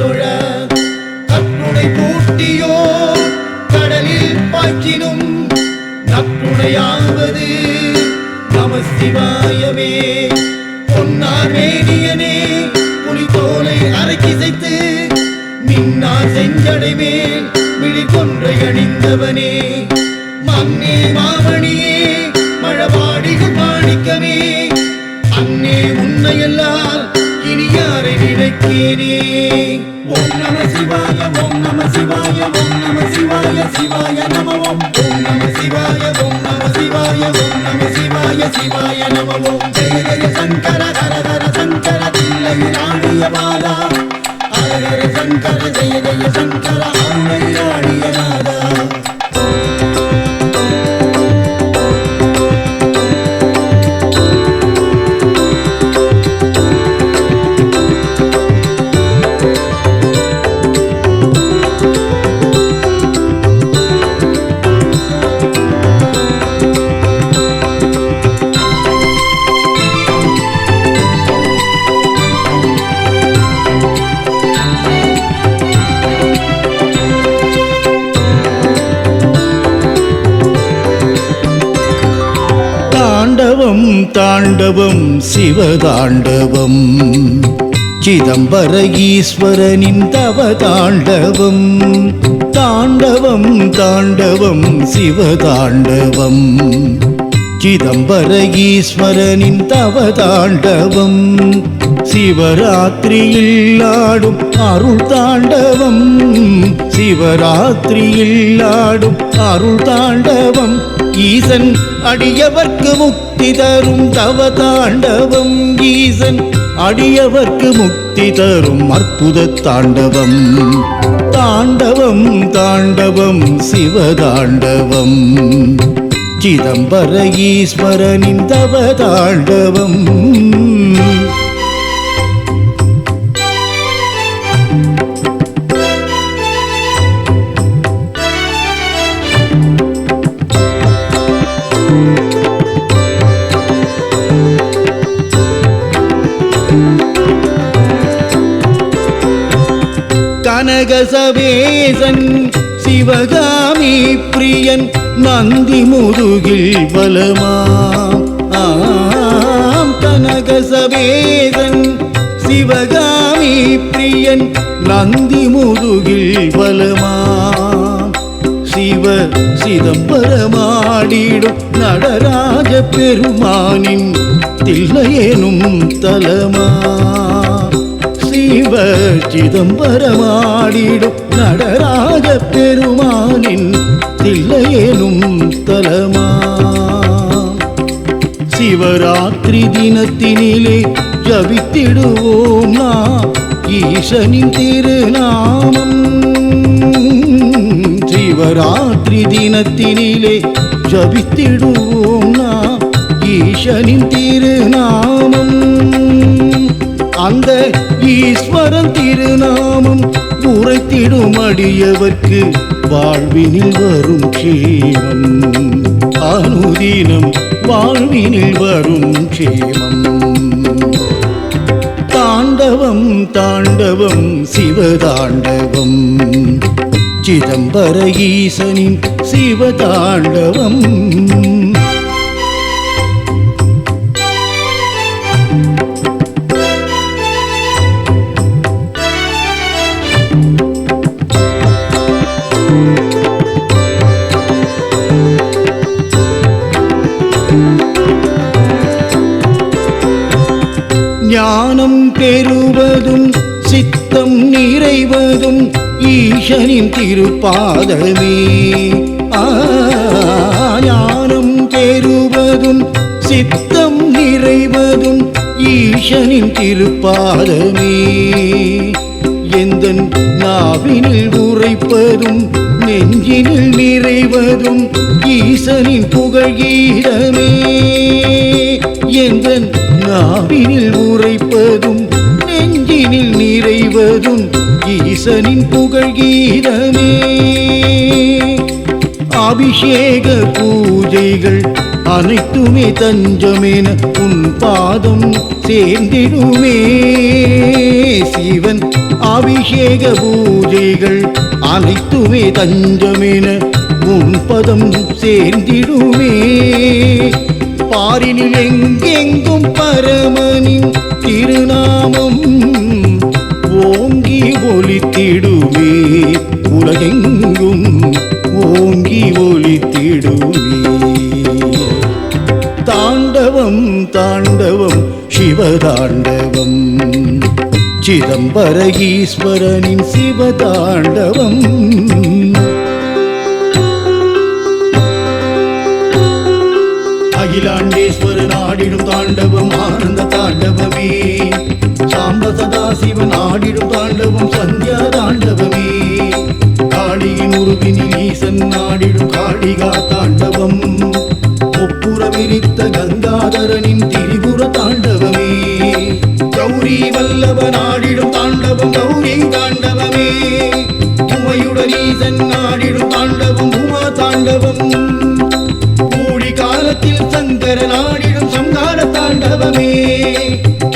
தொழ கற்புனை பூட்டியோ கடலில் பாய்ச்சினும் நற்புனையாவது நமசிவாயமே. பொன்னார் வேடியனே புலித்தோலை அரைக்கிசைத்து மின்னார் செஞ்சடை மேல் விழி கொன்றை அணிந்தவனே மழபாடிகள் மாணிக்கமே. அன்னே உன்னையெல்லாம் யாரை நினைக்கிறே ஓம் நம சிவாய ஓம் நம சிவாய ஓம் நம சிவாய சிவாய நம ஓம் ஓம் நம சிவாய ஓம் நம சிவாய ஓம் நம சிவாய சிவாய நம ஓம் ஜெய ஜெய சங்கர ஹர ஹர சங்கர தில்லை ராணிய பாலா. ஹர ஹர சங்கர ஜெய ஜெய சங்கர அருணை தாண்டவம் சிவதாண்டவம். சிதம்பர ஈஸ்வரனின் தவ தாண்டவம் தாண்டவம் தாண்டவம் சிவதாண்டவம். சிதம்பர ஈஸ்வரனின் தவ தாண்டவம் சிவராத்திரியில் ஆடும் அருள் தாண்டவம். சிவராத்திரியில் ஆடும் அருள் தாண்டவம். ஈசன் அடியவர்க்கு முக்தி தரும் தவ தாண்டவம் ஈசன். அடியவர்க்கு முக்தி தரும் அற்புத தாண்டவம். தாண்டவம் தாண்டவம் சிவதாண்டவம் சிதம்பர ஈஸ்வரனின் தவ கனகசவேசன் சிவகாமி பிரியன் நந்தி முதுகில் பலமாம் ஆம் கனகசவேசன் சிவகாமி பிரியன் நந்தி முதுகில் பலமாம் சிவ சிதம்பரமாடிடும் நடராஜ பெருமானின் தில்லையேனும் தலமா ஜீவ சிதம்பரமாடிடும் நடராக பெருமானின் தில்லையேனும் தலமா? சிவராத்திரி தினத்தினிலே ஜபித்திடுவோம் நாம் ஈசனின் திருநாமம். சிவராத்திரி தினத்தினிலே ஜபித்திடுவோம் நாம் ஈசனின் திருநாமம். அந்த ஈஸ்வரன் திருநாமம் உரைத்திடும் அடியவர்க்கு வாழ்வினில் வரும் க்ஷேமம். அனுதினம் வாழ்வினில் வரும் க்ஷேமம். தாண்டவம் தாண்டவம் சிவதாண்டவம். சிதம்பர ஈசனின் சிவதாண்டவம். நிறைவதும் ஈசனின் திருப்பாதமே. ஞானம் பெறுவதும் சித்தம் நிறைவதும் ஈசனின் திருப்பாதமே. எந்த நாவினில் உரைப்பதும் நெஞ்சினில் நிறைவதும் ஈசனின் புகழ்கீதமே. எந்த நாவினில் உரைப்பதும் நெஞ்சினில் நிறைவதும் ஈசனின் புகழ்கீதமே அபிஷேக பூஜைகள் அனைத்துமே தஞ்சமென உன் பாதம் சேர்ந்திடுமே. சிவன் அபிஷேக பூஜைகள் அனைத்துமே தஞ்சமென உன் பதம் சேர்ந்திடுமே. பாரினில் எங்கெங்கும் பரமனின் திருநாமம் சிவதாண்டவம் சிதம்பர ஈஸ்வரனின் சிவதாண்டவம். அகிலாண்டேஸ்வர நாடிடும் தாண்டவம் ஆனந்த தாண்டவமே. சாம்ப சதாசிவன் ஆடிடும் தாண்டவம் சந்தியா தாண்டவமே. காளியின் உருவினில் ஈசன் ஆடிடும் காளிகா தாண்டவம். ஒப்புற விரித்த கங்காதரனின் திரிபுர தாண்டவம். கௌரி வல்லவ நாடிடும் தாண்டவம் கௌரி தாண்டவமே. உமையுடன் ஈசன் நாடிடும் தாண்டவம் உமா தாண்டவம். கூடி காலத்தில் சங்கர நாடிடும் சங்கார தாண்டவமே.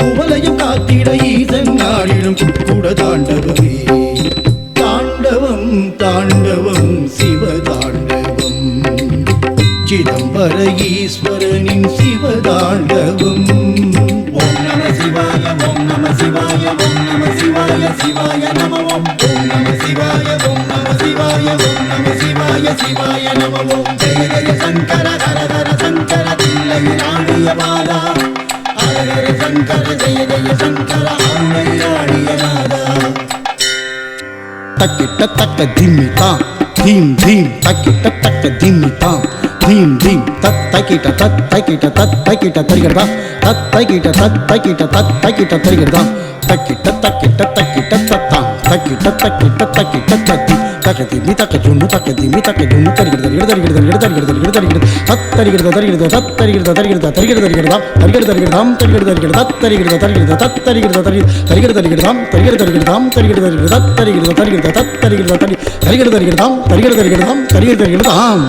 குவலையும் காத்திட ஈசன் நாடிடும் கூட தாண்டவமே. தாண்டவம் தாண்டவம் சிவ தாண்டவம் சிதம்பர ஈஸ்வரனின் சிவ சிவாய நமவோம். ஓம் நம சிவாய ஓம் நம சிவாய ஓம் நம சிவாய சிவாய நமவோம். ஓம் ஜெய ஜெய சங்கர ஹர ஹர சங்கர தில்லை நாடிய பாலா ஹர ஹர சங்கர ஜெய ஜெய சங்கர அருணை நாடிய நாதா தக்கிட்ட தக்க திம்மி தாம் தீம் தீம் தக்கிட்ட தக்க திம்மி தாம் தீம் தீம் தத் தக்கிட்ட தத் தக்கிட்ட தத் தக்கிட்ட தருகிறதா தத் தக்கிட்ட தத் தக்கிட்ட தத் தக்கிட்ட தருகிறதா தக்கிட்ட தக்கிட்ட தக்கிட்ட தத்தாம் தக்கிட்ட தக்கிட்ட தக்கிட்ட தத்தி தக்க திம்மி தக்க ஜுன்னு தக்க திம்மி தக்க ஜுன்னு தருகிறது எடுதருகிறது எடுதருகிறது எடுதருகிறது தத் தருகிறது தருகிறது தத் தருகிறது தருகிறது தருகிறது தருகிறதா தருகிறது தருகிறதாம் தருகிறது தருகிறது தத் தருகிறது தருகிறது தத் தருகிறது தருகிறது தருகிறது தருகிறதாம் தருகிறது தருகிறதாம் தருகிறது தருகிறது தத் தருகிறது தருகிறது தத் தருகிறது தருகிறது தருகிறதாம் தருகிறது தருகிறதாம் தருகிறது தருகிறதாம்